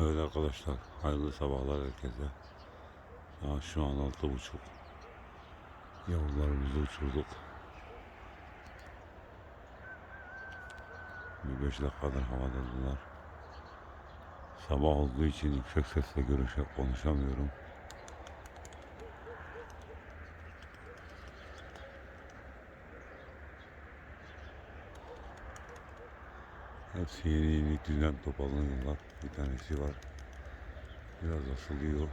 Evet arkadaşlar, hayırlı sabahlar herkese. Saat şu an altı buçuk. Yavrularımızı uçurduk. Bir beş dakikadır havadadılar. Sabah olduğu için yüksek sesle görüşe konuşamıyorum. Hepsi yeni yeni düzen toparlanıyorlar. Bir tanesi var. Biraz asılıyor.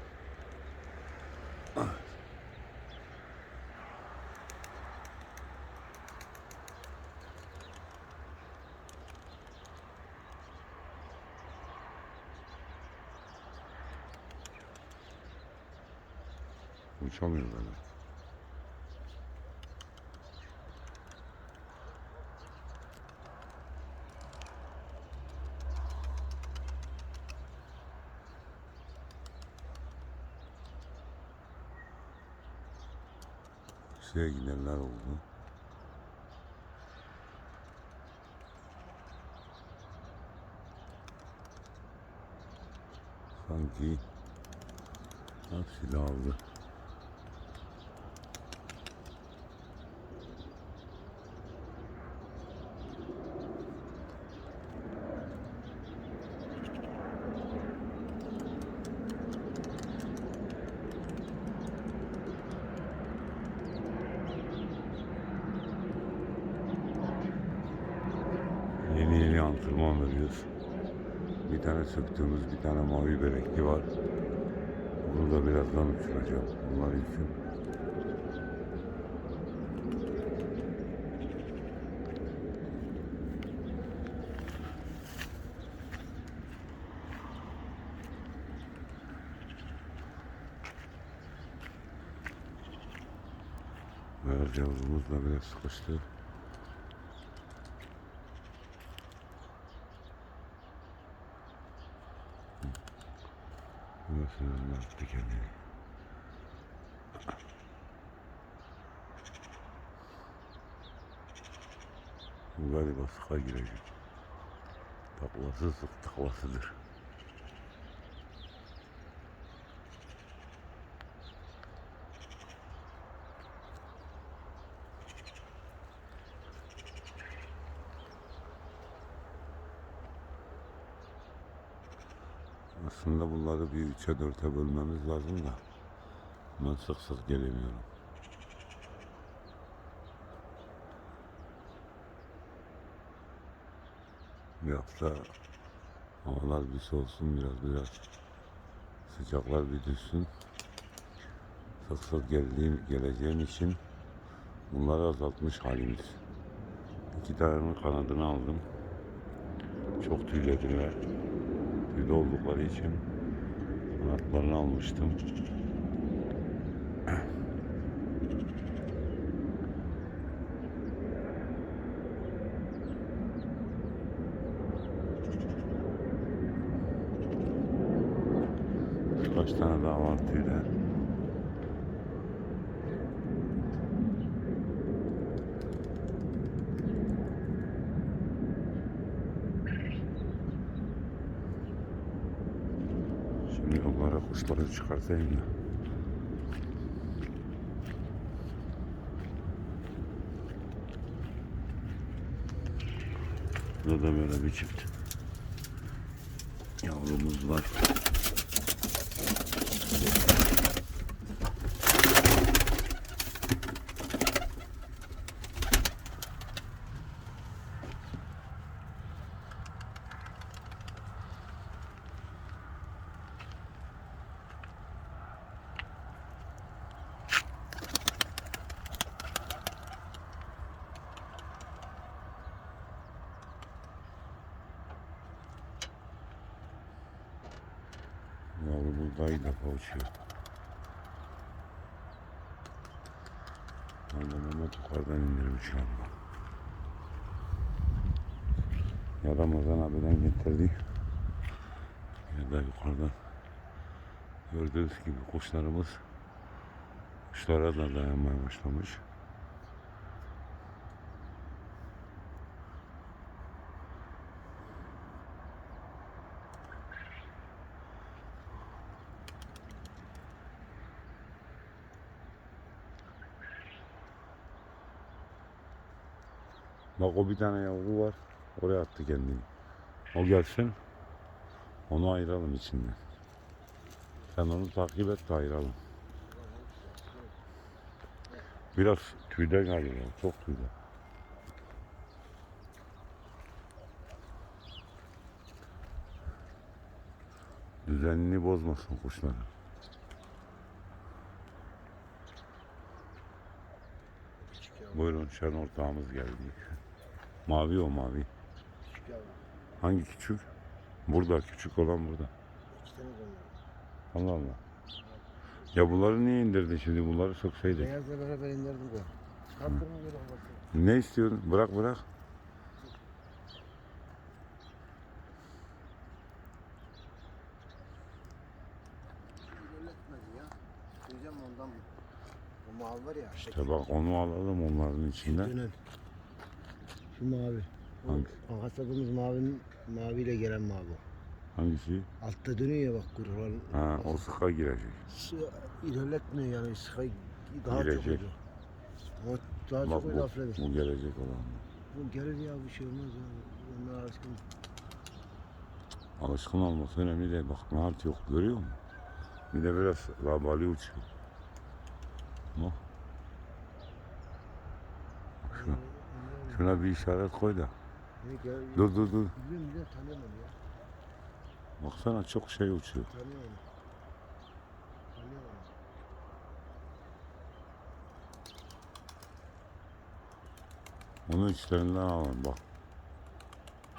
Uçamıyor böyle. Şuraya gidenler oldu. Sanki hepsi aldı. Yeni yeni antrenman veriyoruz. Bir tane söktüğümüz bir tane mavi berekli var. Bunu da birazdan uçuracağım. Bunlar için. Ver yavrumuz da biraz sıkıştı. Burası ne yaptı kendini? Bu galiba sıka girecek. Taklası sık taklasıdır. Aslında bunları bir üçe dörte bölmemiz lazım da ben sık sık gelemiyorum. Bir hafta havalar bir soğusun biraz biraz sıcaklar bir düşsün. Sık sık geldiğim, geleceğim için bunları azaltmış halimiz. İki tanenin kanadını aldım. Çok tüylediler tüylü oldukları için kanatlarını almıştım. Kaç tane daha var tüyler. Şimdi kuşları çıkartayım da. Burada da böyle bir çift yavrumuz var. Uçuyor. Valla Mehmet yukarıdan indirmiş galiba. Ya Ramazan abiden getirdi. Ya da yukarıdan. Gördüğünüz gibi kuşlarımız kuşlara da dayanmaya başlamış. Bak o bir tane yavru var. Oraya attı kendini. O gelsin. Onu ayıralım içinden. Sen onu takip et de ayıralım. Biraz tüyde galiba. Çok tüyde. Düzenini bozmasın kuşları. Küçük yavru. Buyurun şen ortağımız geldi. Mavi o mavi. Küçük yavru. Hangi küçük? Burada küçük olan burada. Allah. Allah. Ya bunları niye indirdin şimdi? Bunları soksaydın. Beyazla beraber indirdim ben. Bakın. Ne istiyorsun? Bırak bırak. Söyleyeceğim ondan? Bu mavi var ya. İşte bak onu alalım onların içinden. Dönen. Şu mavi. Hangi? O hasatımız mavinin maviyle gelen mavi. Hangisi? Altta dönüyor ya bak kurulan. Ha, o sıka girecek. İlerletmiyor yani sıkı daha Girecek. çok. Ama daha Bak çok bu, öyle affeder. bu gelecek olan. Bu gelir ya bir şey olmaz ya. Onlar alışkın. Alışkın olması önemli değil. Bak nahat yok. Görüyor musun? Bir de biraz labali uçuyor. Bak şuna, şuna bir işaret koy da. Dur dur dur. Baksana çok şey uçuyor. Tanıyorum onu. Tanıyorum onu. Onu içlerinden alalım bak.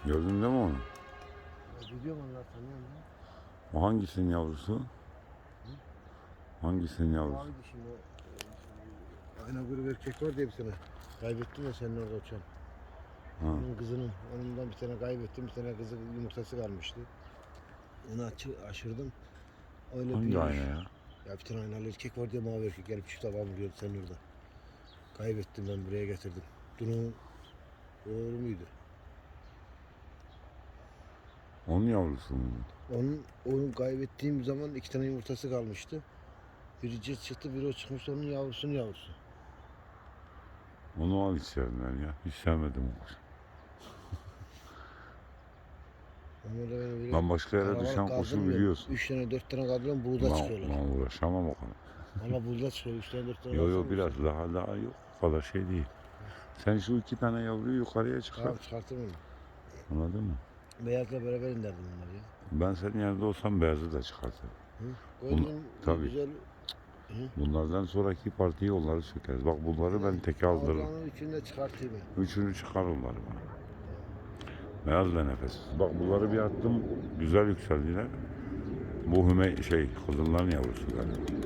Gördün değil mi onu? Ya biliyorum onlar tanıyorum ya. O hangisinin yavrusu? Hangisinin yavrusu? Ayna grubu erkek var diye bir tane. Kaybettim ya senin orada uçan. Ha. Onun kızının, onundan bir tane kaybettim. Bir tane kızı yumurtası kalmıştı. Onu açı, aşırdım. Öyle Hangi büyümüş. ayna ya? Ya bir tane aynalı erkek var diye mavi erkek gelip çift tabağı vuruyordu senin orada. Kaybettim ben buraya getirdim. Dunun doğru muydu? Onun yavrusu mu? Onun, onu kaybettiğim zaman iki tane yumurtası kalmıştı. Biri cırt çıktı, biri o çıkmıştı onun yavrusunun yavrusu. Onu al içlerinden ya. Hiç sevmedim o böyle Ben başka yere düşen kuşu biliyorsun. Üç tane dört tane kaldırıyorum buğda Ben, çıkıyorlar. ben uğraşamam o kadar. Valla buğda çıkıyor. Üç tane dört tane Yo yo kaldırsam biraz daha daha yok. O kadar şey değil. Sen şu iki tane yavruyu yukarıya çıkar. Tamam çıkartırım onu. Anladın mı? Beyazla beraber indirdim onları ya. Ben senin yerinde olsam beyazı da çıkartırım. Hı? Bunu- tabii. güzel. Bunlardan sonraki partiyi onları sökeriz. Bak bunları ben teke aldırırım. Üçünü de çıkartayım. Üçünü çıkar onları bana. Beyaz da nefes. Bak bunları bir attım. Güzel yükseldiler. Bu hüme şey kızılların yavrusu galiba.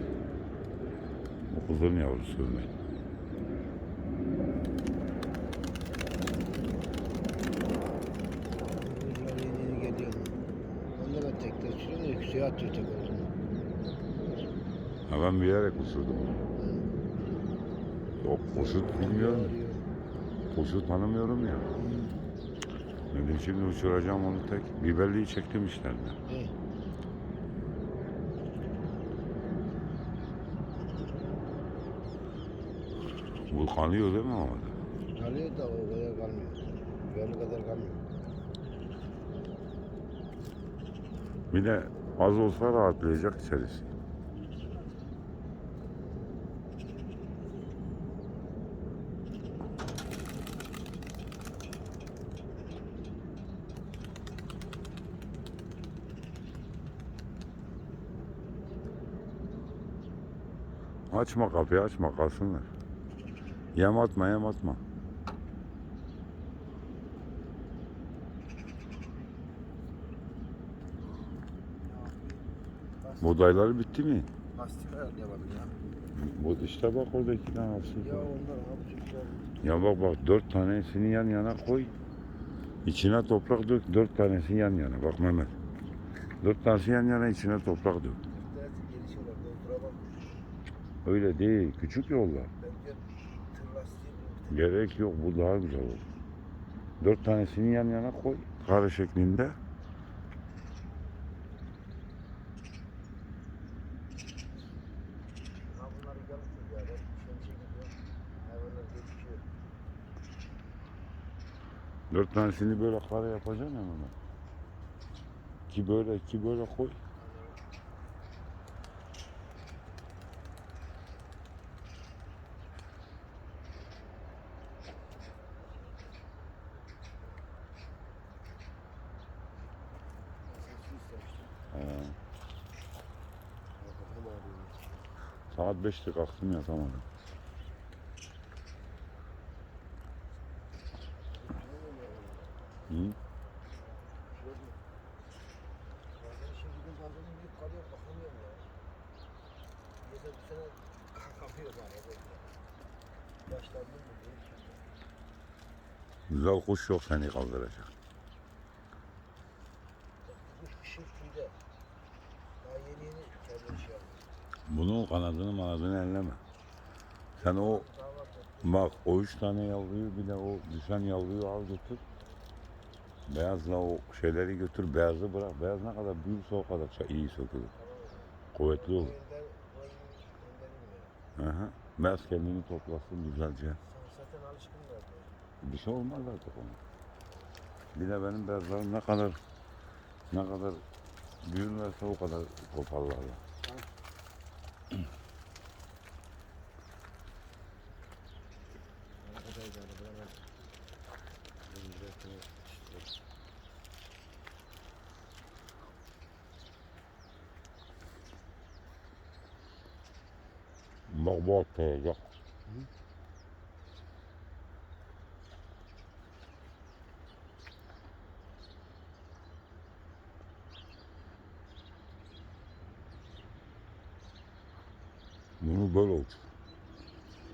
Bu kızılın yavrusu hüme. Onu da uçuruyorum da yükseğe atıyor tek olduğunu. Ha ben bilerek uçurdum. Yok kuşu bilmiyorum. Kuşu tanımıyorum ya. Dedim şimdi uçuracağım onu tek. Biberliği çektim işlerine. He. Bu kanıyor değil mi havada? Kalıyor da o kadar kalmıyor. Böyle kadar kalmıyor. Bir de az olsa rahatlayacak içerisi. Açma kapıyı açma kalsınlar. Yem atma yem atma. Buğdayları bitti mi? Lastik ayarlayamadım ya. Bu işte bak orada iki tane hapsi. Ya onlar yapacaklar? Ya bak bak dört tanesini yan yana koy. İçine toprak dök. Dört tanesi yan yana. Bak Mehmet. Dört tanesi yan yana içine toprak dök. Öyle değil. Küçük yollar. Gerek yok. Bu daha güzel olur. Dört tanesini yan yana koy. Kare şeklinde. Dört tanesini böyle kare yapacaksın ya Mehmet. İki böyle, iki böyle koy. Sen su istemiştin. He. Ya Kafam ağrıyor. Saat beşte kalktım yatamadım. Hı? Bazen şimdi gün pandemi büyük kalıyor bakamıyorum ya. Ya da bu sene kalkamıyor bari. Yaşlandım mı diye. Güzel kuş yok seni kaldıracak. Kuş pişir tüyde. Daha yeni yeni kendini şey yapıyor. Bunun kanadını manadını elleme. Sen o bak o üç tane yavruyu bir de o düşen yavruyu al götür. Beyazla o şeyleri götür. Beyazı bırak. Beyaz ne kadar büyürse o kadar iyi sökülür. Kuvvetli olur. Aha. Beyaz kendini toplasın güzelce. Bir şey olmaz artık ona. Bir de benim beyazlarım ne kadar ne kadar büyürlerse o kadar toparlarlar. Arkadaydı arabadan aldım. Benim zaten işte. Bak bu atlayacak. Bunu böyle uç.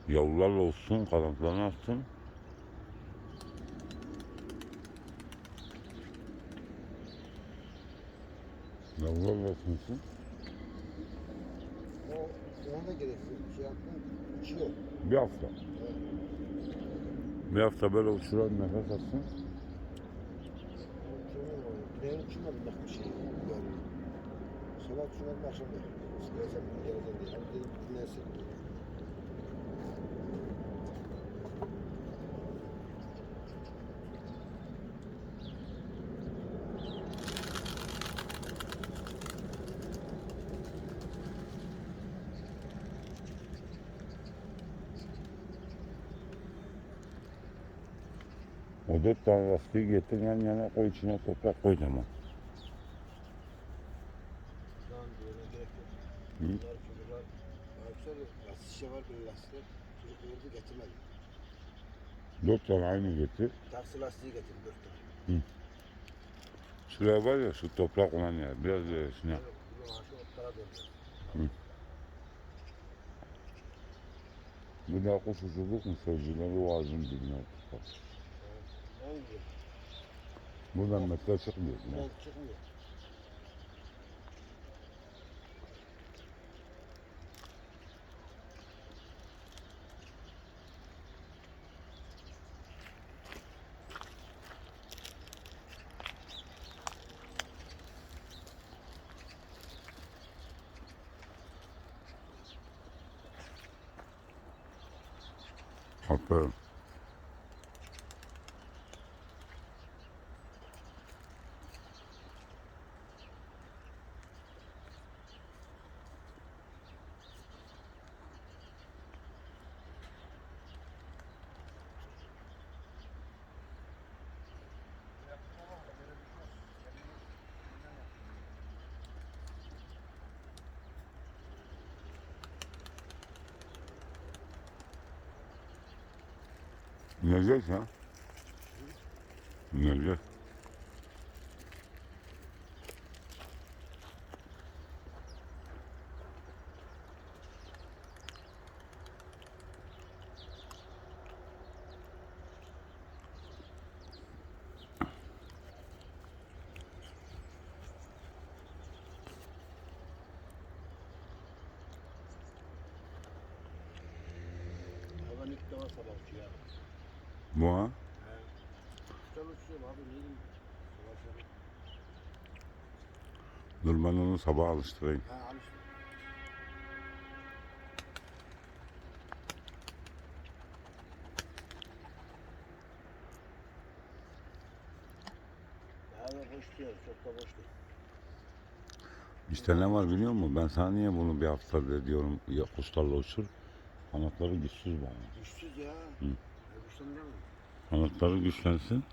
Yavrularla olsun, kanatlarını atsın. Yavrularla olsun. O ona da gereksiz bir şey yaptım. Uçuyor. Bir hafta. Bir hafta böyle uçuran nefes atsın. Uçuyor mu? Dileğin uçurmadım bak bir şey. Sabah uçurmadım akşam da. Sıkılsam bir geleceğim diye. Ama dedim dinlensin. O dört tane lastiği getir yan yana koy içine toprak koy. Tamam diyene gerek yok. Hı? Bunlar çocuklar. Yüksel lastik şişe var böyle lastikler. Çocuk gördü getirmedi. Dört tane aynı getir. Taksi lastiği getirdi dört tane. Şuraya var ya şu toprak olan yer. Biraz ilerisine. Yani Bugün maaşı otlara dönüyor. Bir daha kuş uçurduk mu sözcüleri o ağacın dibine. Ne oluyor? Buradan metre çıkmıyor. Buradan çıkmıyor. Aferin. İnecek ha. İnecek. Hayvan ilk defa sabah uçuyor. Sabah. Dur ben onu sabah alıştırayım. Ha. İşte ne var biliyor musun? Ben sana niye bunu bir haftadır diyorum ya kuşlarla uçur. Kanatları güçsüz bana. Güçsüz ya. Hı. Kanatları güçlensin.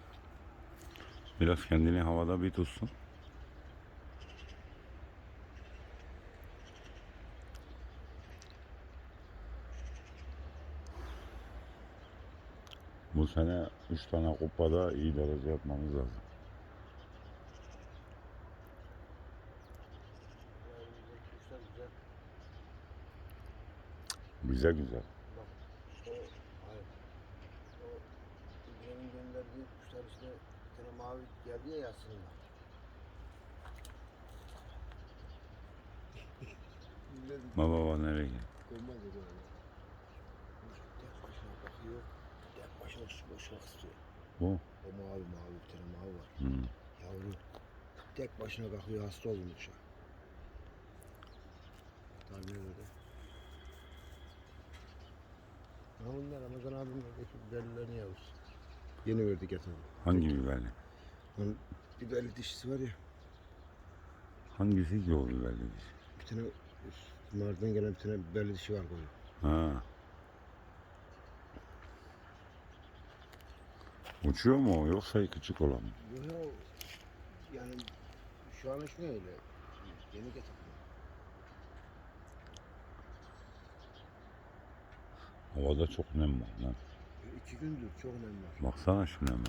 Biraz kendini havada bir tutsun. Bu sene 3 tane kupada iyi derece yapmamız lazım. Bize güzel. Bak o hayır. O İbrahim'in işte bir tane mavi geldi ya yatsınlar. Baba baba nereye gidiyor? Koymaz ya böyle. Tek başına bakıyor. Tek başına uçmak istiyor. Bu? O mavi mavi bir tane mavi var. Hı. Yavru. Tek başına kalkıyor hasta olmuş kuşa. Tabii öyle. Ha bunlar Ramazan biberlerini yavrusu. Yeni verdik yatağı. Hangi biberli? Onun biberli dişisi var ya. Hangisi ki o biberli diş? Bir tane Mardin'den gelen bir tane biberli dişi var koyun. Ha. Uçuyor mu o yoksa küçük olan mı? Yok ya, yani şu an uçmuyor öyle. Yeni getirdim. Havada çok nem var lan. İki gündür çok nem var. Baksana şu neme.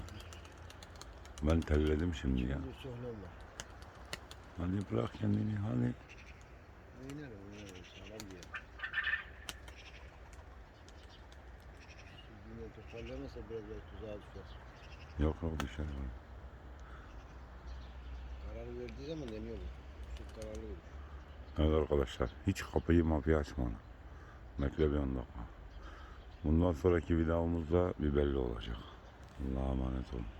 Ben terledim şimdi ya. gündür çok nem var. Hadi bırak kendini hadi. Oynar oynar sağlam bir yer. Yine toparlanırsa biraz daha tuzağa düşer. Yok yok bırak. Kararı verdiği zaman deniyor bu. Çok kararlı verir. Evet arkadaşlar hiç kapıyı mapıyı açma ona. Bekle bir 10 dakika. Bundan sonraki videomuzda bir belli olacak. Allah'a emanet olun.